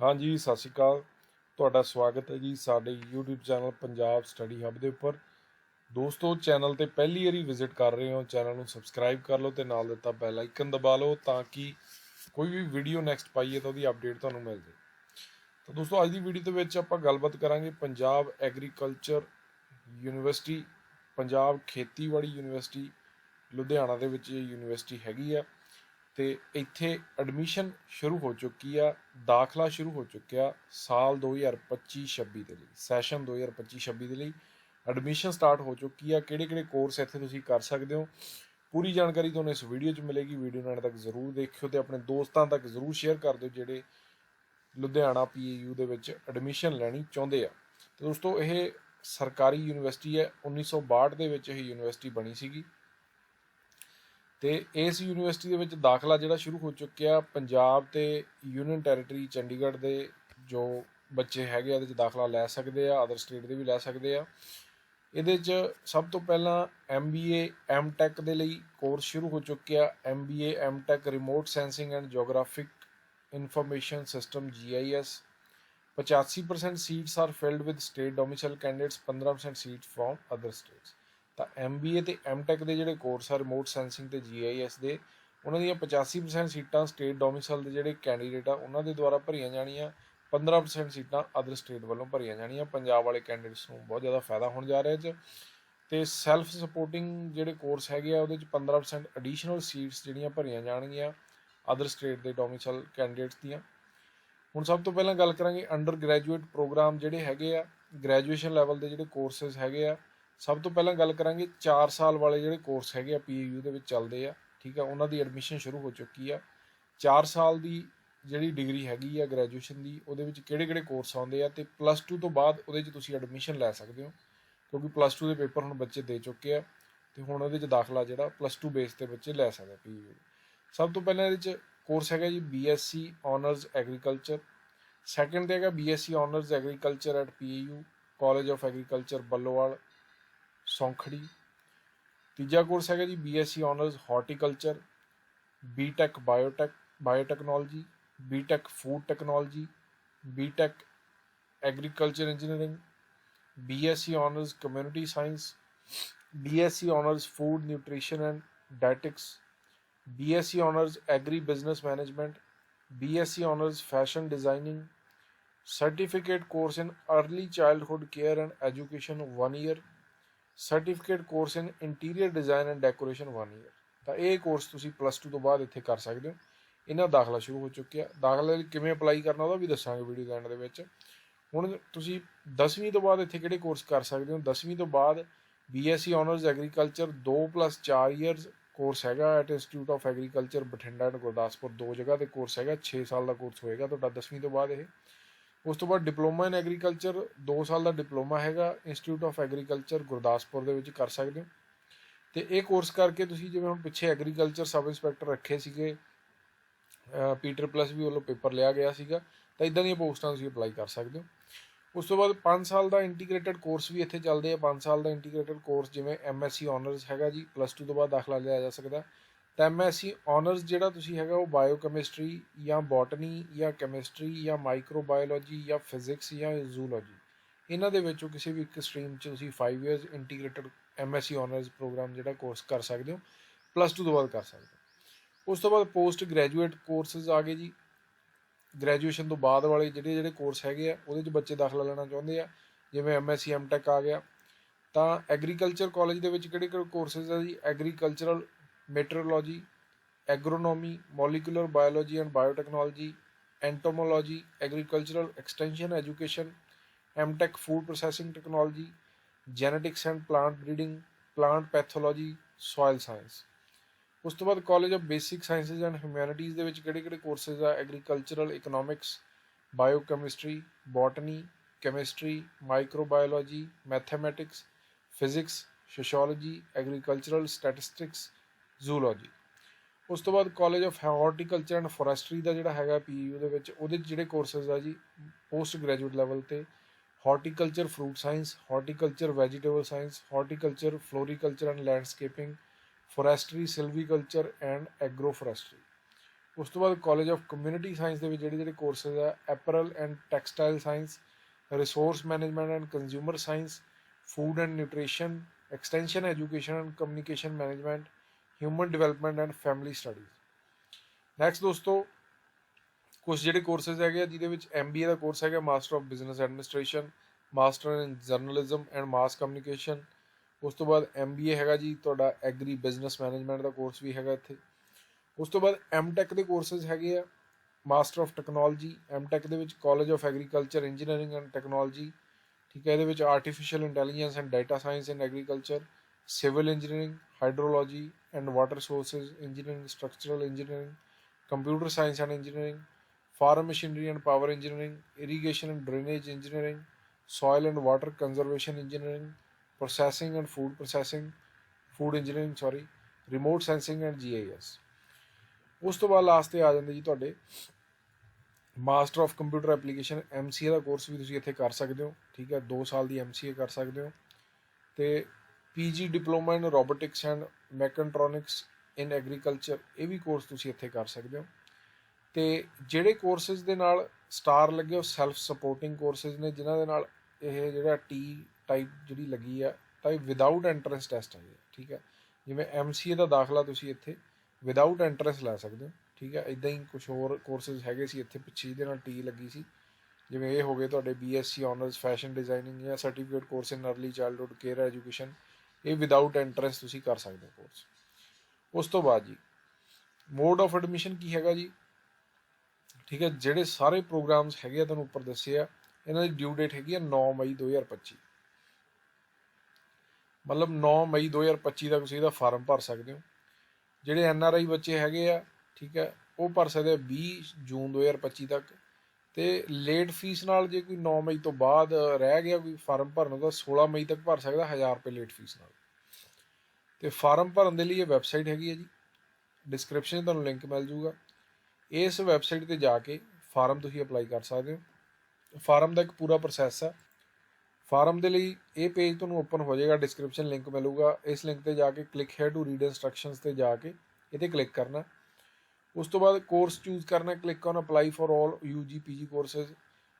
ਹਾਂਜੀ, ਸਤਿ ਸ਼੍ਰੀ ਅਕਾਲ। ਤੁਹਾਡਾ ਸਵਾਗਤ ਹੈ ਜੀ ਸਾਡੇ YouTube channel Punjab study hub ਦੇ ਉੱਪਰ। ਦੋਸਤੋ, ਚੈਨਲ ਤੇ ਪਹਿਲੀ ਵਾਰੀ ਵਿਜ਼ਿਟ ਕਰ ਰਹੇ ਹੋ, ਚੈਨਲ ਨੂੰ ਸਬਸਕ੍ਰਾਈਬ ਕਰ ਲਓ ਤੇ ਨਾਲ ਦਿੱਤਾ ਬੈਲ ਆਈਕਨ ਦਬਾ ਲਓ ਤਾਂ ਕਿ ਕੋਈ ਵੀ ਵੀਡੀਓ ਨੈਕਸਟ ਪਾਈਏ ਤਾਂ ਉਹਦੀ ਅਪਡੇਟ ਤੁਹਾਨੂੰ ਮਿਲ ਜਾਏ। ਤਾਂ ਦੋਸਤੋ, ਅੱਜ ਦੀ ਵੀਡੀਓ ਦੇ ਵਿੱਚ ਆਪਾਂ ਗੱਲਬਾਤ ਕਰਾਂਗੇ ਪੰਜਾਬ ਐਗਰੀਕਲਚਰ ਯੂਨੀਵਰਸਿਟੀ ਪੰਜਾਬ ਖੇਤੀਬਾੜੀ ਯੂਨੀਵਰਸਿਟੀ ਲੁਧਿਆਣਾ ਦੇ ਵਿੱਚ ਇਹ ਯੂਨੀਵਰਸਿਟੀ ਹੈਗੀ ਆ। ਤੇ ਇੱਥੇ ਐਡਮਿਸ਼ਨ ਸ਼ੁਰੂ ਹੋ ਚੁੱਕੀ ਆ, ਦਾਖਲਾ ਸ਼ੁਰੂ ਹੋ ਚੁੱਕਿਆ ਸਾਲ 2025-26 ਦੇ ਲਈ ਸੈਸ਼ਨ 2025-26 ਦੇ ਲਈ। ਐਡਮਿਸ਼ਨ ਸਟਾਰਟ ਹੋ ਚੁੱਕੀ ਆ ਕਿਹੜੇ ਕਿਹੜੇ ਕੋਰਸ ਇੱਥੇ ਤੁਸੀਂ ਕਰ ਸਕਦੇ ਹੋ? ਪੂਰੀ ਜਾਣਕਾਰੀ ਤੁਹਾਨੂੰ ਇਸ ਵੀਡੀਓ 'ਚ ਮਿਲੇਗੀ ਵੀਡੀਓ ਨੂੰ ਐਂਡ ਤੱਕ ਜ਼ਰੂਰ ਦੇਖਿਓ ਤੇ ਆਪਣੇ ਦੋਸਤਾਂ ਤੱਕ ਜ਼ਰੂਰ ਸ਼ੇਅਰ ਕਰ ਦਿਓ ਜਿਹੜੇ ਲੁਧਿਆਣਾ ਪੀਏਯੂ ਦੇ ਵਿੱਚ ਐਡਮਿਸ਼ਨ ਲੈਣੀ ਚਾਹੁੰਦੇ ਆ। ਤੇ ਦੋਸਤੋ, ਇਹ ਸਰਕਾਰੀ ਯੂਨੀਵਰਸਿਟੀ ਹੈ 1962 ਦੇ ਵਿੱਚ ਇਹ ਯੂਨੀਵਰਸਿਟੀ ਬਣੀ ਸੀਗੀ। ਤੇ ਇਸ ਯੂਨੀਵਰਸਿਟੀ ਦੇ ਵਿੱਚ ਦਾਖਲਾ ਜਿਹੜਾ ਸ਼ੁਰੂ ਹੋ ਚੁੱਕਿਆ ਪੰਜਾਬ ਤੇ ਯੂਨੀਅਨ ਟੈਰੀਟਰੀ ਚੰਡੀਗੜ੍ਹ ਦੇ ਜੋ ਬੱਚੇ ਹੈਗੇ ਆ, ਇਹਦੇ ਚ ਦਾਖਲਾ ਲੈ ਸਕਦੇ ਆ ਅਦਰ ਸਟੇਟ ਦੇ ਵੀ ਲੈ ਸਕਦੇ ਆ। ਇਹਦੇ ਚ ਸਭ ਤੋਂ ਪਹਿਲਾਂ MBA MTech ਦੇ ਲਈ ਕੋਰਸ ਸ਼ੁਰੂ ਹੋ ਚੁੱਕਿਆ। MBA MTech remote sensing and geographic information system GIS 85% seats are filled with state domicile candidates 15% seat from other states ਤਾਂ MBA ਤੇ MTech ਦੇ ਜਿਹੜੇ ਕੋਰਸ ਆ ਰਿਮੋਟ ਸੈਂਸਿੰਗ ਤੇ GIS ਦੇ, ਉਹਨਾਂ ਦੀਆਂ 85% ਸੀਟਾਂ ਸਟੇਟ ਡੋਮਿਸਾਈਲ ਦੇ ਜਿਹੜੇ ਕੈਂਡੀਡੇਟ ਆ, ਉਹਨਾਂ ਦੇ ਦੁਆਰਾ ਭਰੀਆਂ ਜਾਣੀਆਂ 15% ਸੀਟਾਂ ਅਦਰ ਸਟੇਟ ਵੱਲੋਂ ਭਰੀਆਂ ਜਾਣੀਆਂ। ਪੰਜਾਬ ਵਾਲੇ ਕੈਂਡੀਡੇਟਸ ਨੂੰ ਬਹੁਤ ਜ਼ਿਆਦਾ ਫਾਇਦਾ ਹੋਣ ਜਾ ਰਿਹਾ ਇਹ 'ਚ ਤੇ ਸੈਲਫ ਸਪੋਰਟਿੰਗ ਜਿਹੜੇ ਕੋਰਸ ਹੈਗੇ ਆ, ਉਹਦੇ 'ਚ 15% ਐਡੀਸ਼ਨਲ ਸੀਟਸ ਜਿਹੜੀਆਂ ਭਰੀਆਂ ਜਾਣਗੀਆਂ ਅਦਰ ਸਟੇਟ ਦੇ ਡੋਮਿਸਾਈਲ ਕੈਂਡੀਡੇਟਸ ਦੀਆਂ। ਹੁਣ ਸਭ ਤੋਂ ਪਹਿਲਾਂ ਗੱਲ ਕਰਾਂਗੇ ਅੰਡਰ ਗ੍ਰੈਜੂਏਟ ਪ੍ਰੋਗਰਾਮ ਜਿਹੜੇ ਹੈਗੇ ਆ ਗ੍ਰੈਜੂਏਸ਼ਨ ਲੈਵਲ ਦੇ ਜਿਹੜੇ ਕੋਰਸਸ ਹੈਗੇ ਆ ਸਭ ਤੋਂ ਪਹਿਲਾਂ ਗੱਲ ਕਰਾਂਗੇ 4 ਸਾਲ ਵਾਲੇ ਜਿਹੜੇ ਕੋਰਸ ਹੈਗੇ ਆ ਪੀਯੂ ਦੇ ਵਿੱਚ ਚੱਲਦੇ ਆ, ਠੀਕ ਆ, ਉਹਨਾਂ ਦੀ ਐਡਮਿਸ਼ਨ ਸ਼ੁਰੂ ਹੋ ਚੁੱਕੀ ਆ। 4 ਸਾਲ ਦੀ ਜਿਹੜੀ ਡਿਗਰੀ ਹੈਗੀ ਆ ਗ੍ਰੈਜੂਏਸ਼ਨ ਦੀ, ਉਹਦੇ ਵਿੱਚ ਕਿਹੜੇ-ਕਿਹੜੇ ਕੋਰਸ ਆਉਂਦੇ ਆ ਤੇ ਪਲੱਸ 2 ਤੋਂ ਬਾਅਦ ਉਹਦੇ 'ਚ ਤੁਸੀਂ ਐਡਮਿਸ਼ਨ ਲੈ ਸਕਦੇ ਹੋ, ਕਿਉਂਕਿ ਪਲੱਸ 2 ਦੇ ਪੇਪਰ ਹੁਣ ਬੱਚੇ ਦੇ ਚੁੱਕੇ ਆ ਤੇ ਹੁਣ ਉਹਦੇ 'ਚ ਦਾਖਲਾ ਜਿਹੜਾ ਪਲੱਸ 2 ਬੇਸ ਤੇ ਬੱਚੇ ਲੈ ਸਕਦੇ ਆ ਪੀਯੂ ਸਭ ਤੋਂ ਪਹਿਲਾਂ ਇਹਦੇ 'ਚ ਕੋਰਸ ਹੈਗਾ ਜੀ ਬੀਐਸਸੀ ਆਨਰਸ ਐਗਰੀਕਲਚਰ ਸੈਕੰਡ ਤੇ ਹੈਗਾ BSc honours agriculture at PU college of agriculture Ballowal Saunkhri ਤੀਜਾ ਕੋਰਸ ਹੈਗਾ ਜੀ BSc honours horticulture BTech biotech biotechnology BTech food technology BTech agriculture engineering BSc honours community science BSc honours food nutrition and dietetics BSc honours agri business management BSc Honors Fashion Designing, Certificate course in Early Childhood Care and Education 1 year, certificate course in interior Design and decoration 1 year. ਤਾਂ ਇਹ course ਤੁਸੀਂ plus 2 ਤੋਂ ਬਾਅਦ ਇੱਥੇ ਕਰ ਸਕਦੇ ਹੋ। ਇਹਨਾਂ ਦਾਖਲਾ ਸ਼ੁਰੂ ਹੋ ਚੁੱਕਿਆ। ਦਾਖਲੇ ਲਈ ਕਿਵੇਂ ਅਪਲਾਈ ਕਰਨਾ ਉਹਦਾ ਵੀ ਦੱਸਾਂਗੇ ਵੀਡੀਓ ਦੇ ਐਂਡ ਦੇ ਵਿੱਚ। ਹੁਣ ਤੁਸੀਂ 10ਵੀਂ ਤੋਂ ਬਾਅਦ ਇੱਥੇ ਕਿਹੜੇ ਕੋਰਸ ਕਰ ਸਕਦੇ ਹੋ? 10ਵੀਂ ਤੋਂ ਬਾਅਦ BSc Honors Agriculture 2+4 years course ਹੈਗਾ at institute of agriculture Bathinda and Gurdaspur. ਦੋ ਜਗ੍ਹਾ ਤੇ ਕੋਰਸ ਹੈਗਾ। 6 ਸਾਲ ਦਾ ਕੋਰਸ ਹੋਏਗਾ ਤੁਹਾਡਾ 10ਵੀਂ ਤੋਂ ਬਾਅਦ ਇਹ। ਉਸ ਤੋਂ ਬਾਅਦ ਡਿਪਲੋਮਾ ਇਨ ਐਗਰੀਕਲਚਰ 2 ਸਾਲ ਦਾ ਡਿਪਲੋਮਾ ਹੈਗਾ, ਇੰਸਟੀਚਿਊਟ ਆਫ ਐਗਰੀਕਲਚਰ ਗੁਰਦਾਸਪੁਰ ਦੇ ਵਿੱਚ ਕਰ ਸਕਦੇ ਹੋ। ਤੇ ਇਹ ਕੋਰਸ ਕਰਕੇ ਤੁਸੀਂ ਜਿਵੇਂ ਹੁਣ ਪਿੱਛੇ ਐਗਰੀਕਲਚਰ ਸਬ ਇੰਸਪੈਕਟਰ ਰੱਖੇ ਸੀਗੇ ਪੀਟਰ ਪਲੱਸ ਵੀ ਵੱਲੋਂ ਪੇਪਰ ਲਿਆ ਗਿਆ ਸੀਗਾ, ਤਾਂ ਇਦਾਂ ਦੀਆਂ ਪੋਸਟਾਂ ਤੁਸੀਂ ਅਪਲਾਈ ਕਰ ਸਕਦੇ ਹੋ। ਉਸ ਤੋਂ ਬਾਅਦ 5 ਸਾਲ ਦਾ ਇੰਟੀਗ੍ਰੇਟਿਡ ਕੋਰਸ ਵੀ ਇੱਥੇ ਚੱਲਦੇ ਆ। 5 ਸਾਲ ਦਾ ਇੰਟੀਗ੍ਰੇਟਿਡ ਕੋਰਸ ਜਿਵੇਂ ਐਮਐਸਸੀ ਆਨਰਸ ਹੈਗਾ ਜੀ ਪਲੱਸ 2 ਤੋਂ ਬਾਅਦ ਦਾਖਲਾ ਲਿਆ ਜਾ ਸਕਦਾ। ਤਾਂ ਐਮਐਸਸੀ ਆਨਰਸ ਜਿਹੜਾ ਤੁਸੀਂ ਹੈਗਾ ਉਹ ਬਾਇਓਕੈਮਿਸਟਰੀ ਜਾਂ ਬੋਟਨੀ ਜਾਂ ਕੈਮਿਸਟਰੀ ਜਾਂ ਮਾਈਕਰੋਬਾਇਓਲੋਜੀ ਜਾਂ ਫਿਜ਼ਿਕਸ ਜਾਂ ਜ਼ੂਲੋਜੀ ਇਹਨਾਂ ਦੇ ਵਿੱਚੋਂ ਕਿਸੇ ਵੀ ਇੱਕ ਸਟਰੀਮ 'ਚ ਤੁਸੀਂ 5 years integrated MSc honours program ਜਿਹੜਾ ਕੋਰਸ ਕਰ ਸਕਦੇ ਹੋ ਪਲੱਸ 2 ਤੋਂ ਬਾਅਦ ਕਰ ਸਕਦੇ ਹੋ। ਉਸ ਤੋਂ ਬਾਅਦ ਪੋਸਟ ਗ੍ਰੈਜੂਏਟ ਕੋਰਸਸ ਆ ਗਏ ਜੀ। ਗ੍ਰੈਜੂਏਸ਼ਨ ਤੋਂ ਬਾਅਦ ਵਾਲੇ ਜਿਹੜੇ ਜਿਹੜੇ ਕੋਰਸ ਹੈਗੇ ਆ, ਉਹਦੇ 'ਚ ਬੱਚੇ ਦਾਖਲਾ ਲੈਣਾ ਚਾਹੁੰਦੇ ਆ, ਜਿਵੇਂ ਐਮਐਸਸੀ ਐਮਟੈਕ ਆ ਗਿਆ। ਤਾਂ ਐਗਰੀਕਲਚਰ ਕਾਲਜ ਦੇ ਵਿੱਚ ਕਿਹੜੇ ਕਿਹੜੇ ਕੋਰਸਸ ਆ ਜੀ? Agricultural meteorology agronomy molecular biology and biotechnology entomology agricultural extension education MTech food processing technology genetics and plant breeding plant pathology soil science ਉਸ ਤੋਂ ਬਾਅਦ college of basic sciences and humanities ਦੇ ਵਿੱਚ ਕਿਹੜੇ ਕਿਹੜੇ ਕੋਰਸਸ ਆ? Agricultural economics biochemistry botany chemistry microbiology mathematics physics sociology agricultural statistics zoology ਉਸ ਤੋਂ ਬਾਅਦ college of horticulture and forestry ਦਾ ਜਿਹੜਾ ਹੈਗਾ ਪੀਯੂ ਦੇ ਵਿੱਚ, ਉਹਦੇ 'ਚ ਜਿਹੜੇ ਕੋਰਸਸ ਆ ਜੀ ਪੋਸਟ ਗ੍ਰੈਜੂਏਟ ਲੈਵਲ ਤੇ horticulture fruit science horticulture vegetable science horticulture floriculture and landscaping forestry silviculture and agro forestry ਉਸ ਤੋਂ ਬਾਅਦ ਕਾਲਜ ਆਫ ਕਮਿਊਨਿਟੀ ਸਾਇੰਸ ਦੇ ਵਿੱਚ ਜਿਹੜੇ ਜਿਹੜੇ ਕੋਰਸਸ ਆ apparel and textile science resource management and consumer science food and nutrition extension education and communication management human development and family studies next ਦੋਸਤੋ ਕੁਝ ਜਿਹੜੇ ਕੋਰਸਸ ਹੈਗੇ ਆ, ਜਿਹਦੇ ਵਿੱਚ MBA ਦਾ ਕੋਰਸ ਹੈਗਾ master of business administration master in journalism and mass communication ਉਸ ਤੋਂ ਬਾਅਦ MBA ਹੈਗਾ ਜੀ, ਤੁਹਾਡਾ ਐਗਰੀ ਬਿਜ਼ਨਸ ਮੈਨੇਜਮੈਂਟ ਦਾ ਕੋਰਸ ਵੀ ਹੈਗਾ ਇੱਥੇ। ਉਸ ਤੋਂ ਬਾਅਦ M.Tech ਦੇ ਕੋਰਸਸ ਹੈਗੇ ਆ ਮਾਸਟਰ ਆਫ ਟੈਕਨੋਲੋਜੀ M.Tech ਦੇ ਵਿੱਚ college of agriculture engineering and technology ਠੀਕ ਹੈ, ਇਹਦੇ ਵਿੱਚ artificial intelligence and data science in agriculture civil engineering hydrology and water resources engineering structural engineering computer science and engineering farm machinery and power engineering, irrigation and drainage engineering, soil and water conservation engineering, processing and food processing, food engineering, sorry, remote sensing and GIS. ਉਸ ਤੋਂ ਬਾਅਦ last ਤੇ ਆ ਜਾਂਦੇ ਜੀ ਤੁਹਾਡੇ master of computer application MCA ਦਾ course ਵੀ ਤੁਸੀਂ ਇੱਥੇ ਕਰ ਸਕਦੇ ਹੋ ਠੀਕ ਹੈ 2 ਸਾਲ ਦੀ MCA ਕਰ ਸਕਦੇ ਹੋ ਤੇ PG diploma in robotics and mechatronics in agriculture, ਇਹ ਵੀ ਕੋਰਸ ਤੁਸੀਂ ਇੱਥੇ ਕਰ ਸਕਦੇ ਹੋ। ਤੇ ਜਿਹੜੇ ਕੋਰਸਸ ਦੇ ਨਾਲ ਸਟਾਰ ਲੱਗੇ, ਉਹ ਸੈਲਫ ਸਪੋਰਟਿੰਗ ਕੋਰਸਸ ਨੇ, ਜਿਨ੍ਹਾਂ ਦੇ ਨਾਲ ਇਹ ਜਿਹੜਾ ਟੀ ਟਾਈਪ ਜਿਹੜੀ ਲੱਗੀ ਆ, ਤਾਂ ਇਹ ਵਿਦਆਊਟ ਐਂਟਰੈਂਸ ਟੈਸਟ ਹੈ ਠੀਕ ਹੈ? ਜਿਵੇਂ MCA ਦਾ ਦਾਖਲਾ ਤੁਸੀਂ ਇੱਥੇ ਵਿਦਆਊਟ ਐਂਟਰੈਂਸ ਲੈ ਸਕਦੇ ਹੋ, ਠੀਕ ਹੈ? ਇਦਾਂ ਹੀ ਕੁਝ ਹੋਰ ਕੋਰਸਸ ਹੈਗੇ ਸੀ ਇੱਥੇ ਪਿੱਛੇ ਇਹਦੇ ਨਾਲ ਟੀ ਲੱਗੀ ਸੀ। ਜਿਵੇਂ ਇਹ ਹੋ ਗਏ ਤੁਹਾਡੇ BSc ਆਨਰਸ ਫੈਸ਼ਨ ਡਿਜ਼ਾਈਨਿੰਗ ਜਾਂ certificate course in early childhood care education ਇਹ ਵਿਦਆਊਟ ਐਂਟਰੈਂਸ ਤੁਸੀਂ ਕਰ ਸਕਦੇ ਹੋ ਕੋਰਸ ਉਸ ਤੋਂ ਬਾਅਦ ਜੀ ਮੋਡ ਆਫ ਐਡਮਿਸ਼ਨ ਕੀ ਹੈਗਾ ਜੀ? ਠੀਕ ਹੈ, ਜਿਹੜੇ ਸਾਰੇ ਪ੍ਰੋਗਰਾਮਸ ਹੈਗੇ ਆ ਤੁਹਾਨੂੰ ਉੱਪਰ ਦੱਸੇ ਆ, ਇਹਨਾਂ ਦੀ ਡਿਊ ਡੇਟ ਹੈਗੀ ਆ 9 ਮਈ 2025 ਮਤਲਬ 9 ਮਈ 2025 ਤੱਕ ਤੁਸੀਂ ਇਹਦਾ ਫਾਰਮ ਭਰ ਸਕਦੇ ਹੋ। ਜਿਹੜੇ ਐਨ ਆਰ ਆਈ ਬੱਚੇ ਹੈਗੇ ਆ, ਠੀਕ ਹੈ, ਉਹ ਭਰ ਸਕਦੇ ਆ 20 ਜੂਨ 2025 ਤੱਕ। ਤੇ ਲੇਟ ਫੀਸ ਨਾਲ ਜੇ ਕੋਈ 9 ਮਈ ਤੋਂ ਬਾਅਦ ਰਹਿ ਗਿਆ, ਕੋਈ ਫਾਰਮ ਭਰਨ ਦਾ 16 ਮਈ ਤੱਕ ਭਰ ਸਕਦਾ 1000 ਰੁਪਏ ਲੇਟ ਫੀਸ ਨਾਲ। ਤੇ ਫਾਰਮ ਭਰਨ ਦੇ ਲਈ ਇਹ ਵੈਬਸਾਈਟ ਹੈਗੀ ਹੈ ਜੀ। ਡਿਸਕ੍ਰਿਪਸ਼ਨ 'ਚ ਤੁਹਾਨੂੰ ਲਿੰਕ ਮਿਲ ਜੂਗਾ। ਇਸ ਵੈਬਸਾਈਟ ਤੇ ਜਾ ਕੇ ਫਾਰਮ ਤੁਸੀਂ ਅਪਲਾਈ ਕਰ ਸਕਦੇ ਹੋ। ਫਾਰਮ ਦਾ ਇੱਕ ਪੂਰਾ ਪ੍ਰੋਸੈਸ ਹੈ। ਫਾਰਮ ਦੇ ਲਈ ਇਹ ਪੇਜ ਤੁਹਾਨੂੰ ਓਪਨ ਹੋ ਜਾਏਗਾ ਡਿਸਕ੍ਰਿਪਸ਼ਨ ਲਿੰਕ ਮਿਲੂਗਾ। ਇਸ ਲਿੰਕ ਤੇ ਜਾ ਕੇ click here to read instructions ਤੇ ਜਾ ਕੇ ਇਹ ਤੇ ਕਲਿੱਕ ਕਰਨਾ। ਉਸ ਤੋਂ ਬਾਅਦ ਕੋਰਸ ਚੂਜ਼ ਕਰਨਾ click on apply for all UG PG courses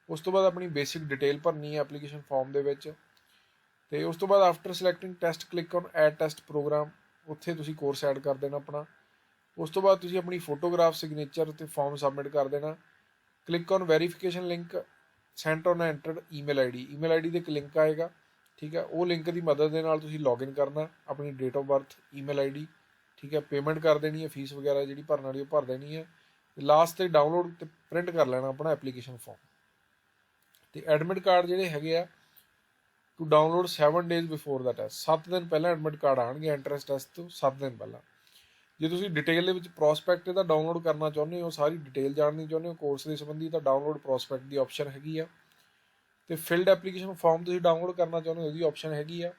ਉਸ ਤੋਂ ਬਾਅਦ ਆਪਣੀ ਬੇਸਿਕ ਡਿਟੇਲ ਭਰਨੀ ਹੈ ਐਪਲੀਕੇਸ਼ਨ ਫਾਰਮ ਦੇ ਵਿੱਚ। ਤੇ ਉਸ ਤੋਂ ਬਾਅਦ after selecting test click on add test program ਉੱਥੇ ਤੁਸੀਂ ਕੋਰਸ ਐਡ ਕਰ ਦੇਣਾ ਆਪਣਾ। ਉਸ ਤੋਂ ਬਾਅਦ ਤੁਸੀਂ ਆਪਣੀ ਫੋਟੋਗ੍ਰਾਫ ਸਿਗਨੇਚਰ ਤੇ ਫਾਰਮ ਸਬਮਿਟ ਕਰ ਦੇਣਾ। Click on verification link sent on entered email ID email ID ਦੇ ਇੱਕ ਲਿੰਕ ਆਏਗਾ, ਠੀਕ ਹੈ? ਉਹ ਲਿੰਕ ਦੀ ਮਦਦ ਦੇ ਨਾਲ ਤੁਸੀਂ ਲੌਗਇਨ ਕਰਨਾ, ਆਪਣੀ date of birth email ID ਠੀਕ ਹੈ ਪੇਮੈਂਟ ਕਰ ਦੇਣੀ ਹੈ ਫੀਸ ਵਗੈਰਾ ਜਿਹੜੀ ਭਰਨ ਵਾਲੀ ਉਹ ਭਰ ਦੇਣੀ ਹੈ। ਲਾਸਟ ਤੇ ਡਾਊਨਲੋਡ ਤੇ ਪ੍ਰਿੰਟ ਕਰ ਲੈਣਾ ਆਪਣਾ ਐਪਲੀਕੇਸ਼ਨ ਫਾਰਮ ਤੇ ਐਡਮਿਟ ਕਾਰਡ ਜਿਹੜੇ ਹੈਗੇ ਆ to download 7 days before the test 7 ਦਿਨ ਪਹਿਲਾਂ ਐਡਮਿਟ ਕਾਰਡ ਆਣਗੇ ਐਂਟਰੈਂਸ ਟੈਸਟ ਤੋਂ 7 ਦਿਨ ਪਹਿਲਾਂ। ਜੇ ਤੁਸੀਂ ਡਿਟੇਲ ਦੇ ਵਿੱਚ ਪ੍ਰੋਸਪੈਕਟ ਦਾ ਡਾਊਨਲੋਡ ਕਰਨਾ ਚਾਹੁੰਦੇ ਹੋ ਸਾਰੀ ਡਿਟੇਲ ਜਾਣਨੀ ਚਾਹੁੰਦੇ ਹੋ ਕੋਰਸ ਦੇ ਸੰਬੰਧੀ ਤਾਂ ਡਾਊਨਲੋਡ ਪ੍ਰੋਸਪੈਕਟ ਦੀ ਆਪਸ਼ਨ ਹੈਗੀ ਆ। ਤੇ ਫਿਲਡ ਐਪਲੀਕੇਸ਼ਨ ਫਾਰਮ ਤੁਸੀਂ ਡਾਊਨਲੋਡ ਕਰਨਾ ਚਾਹੁੰਦੇ ਹੋ, ਉਹਦੀ ਆਪਸ਼ਨ ਹੈਗੀ ਆ।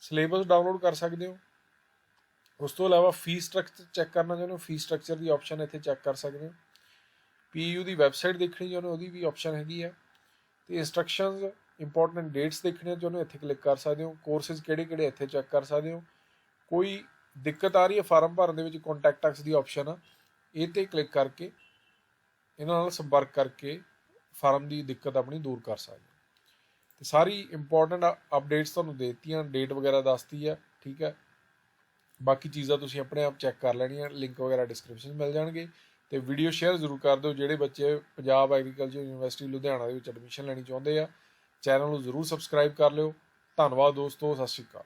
ਸਿਲੇਬਸ ਡਾਊਨਲੋਡ ਕਰ ਸਕਦੇ ਹੋ। ਉਸ ਤੋਂ ਇਲਾਵਾ ਫੀਸ ਸਟਰਕਚਰ ਚੈੱਕ ਕਰਨਾ ਚਾਹੁੰਦੇ ਹੋ ਫੀਸ ਸਟਰਕਚਰ ਦੀ ਆਪਸ਼ਨ ਇੱਥੇ ਚੈੱਕ ਕਰ ਸਕਦੇ ਹੋ। ਪੀਯੂ ਦੀ ਵੈਬਸਾਈਟ ਦੇਖਣੀ ਚਾਹੁੰਦੇ ਹੋ, ਉਹਦੀ ਵੀ ਆਪਸ਼ਨ ਹੈਗੀ ਆ। ਤੇ ਇਨਸਟਰਕਸ਼ਨਸ ਇੰਪੋਰਟੈਂਟ ਡੇਟਸ ਦੇਖਣੀਆਂ ਚਾਹੁੰਦੇ ਹੋ, ਇੱਥੇ ਕਲਿੱਕ ਕਰ ਸਕਦੇ ਹੋ। ਕੋਰਸਸ ਕਿਹੜੇ ਕਿਹੜੇ ਇੱਥੇ ਚੈੱਕ ਕਰ ਸਕਦੇ ਹੋ। ਕੋਈ ਦਿੱਕਤ ਆ ਰਹੀ ਹੈ ਫਾਰਮ ਭਰਨ ਦੇ ਵਿੱਚ ਕੰਟੈਕਟ ਅਸ ਦੀ ਆਪਸ਼ਨ ਆ। ਇਹ ਤੇ ਕਲਿੱਕ ਕਰਕੇ, ਇਹਨਾਂ ਨਾਲ ਸੰਪਰਕ ਕਰਕੇ ਫਾਰਮ ਦੀ ਦਿੱਕਤ ਆਪਣੀ ਦੂਰ ਕਰ ਸਕਦੇ ਹੋ। ਤੇ ਸਾਰੀ ਇੰਪੋਰਟੈਂਟ ਅਪਡੇਟਸ ਤੁਹਾਨੂੰ ਦੇ ਦਿੱਤੀਆਂ ਡੇਟ ਵਗੈਰਾ ਦੱਸਤੀ ਆ, ਠੀਕ ਹੈ ਬਾਕੀ ਚੀਜ਼ਾਂ ਤੁਸੀਂ ਆਪਣੇ ਆਪ ਚੈੱਕ ਕਰ ਲੈਣੀਆਂ ਲਿੰਕ ਵਗੈਰਾ ਡਿਸਕ੍ਰਿਪਸ਼ਨ ਮਿਲ ਜਾਣਗੇ ਤੇ ਵੀਡੀਓ ਸ਼ੇਅਰ ਜ਼ਰੂਰ ਕਰ ਦਿਓ, ਜਿਹੜੇ ਬੱਚੇ ਪੰਜਾਬ ਐਗਰੀਕਲਚਰ ਯੂਨੀਵਰਸਿਟੀ ਲੁਧਿਆਣਾ ਦੇ ਵਿੱਚ ਐਡਮਿਸ਼ਨ ਲੈਣੀ ਚਾਹੁੰਦੇ ਆ ਚੈਨਲ ਨੂੰ ਜ਼ਰੂਰ ਸਬਸਕ੍ਰਾਈਬ ਕਰ ਲਿਓ। ਧੰਨਵਾਦ ਦੋਸਤੋ, ਸਤਿ ਸ਼੍ਰੀ ਅਕਾਲ।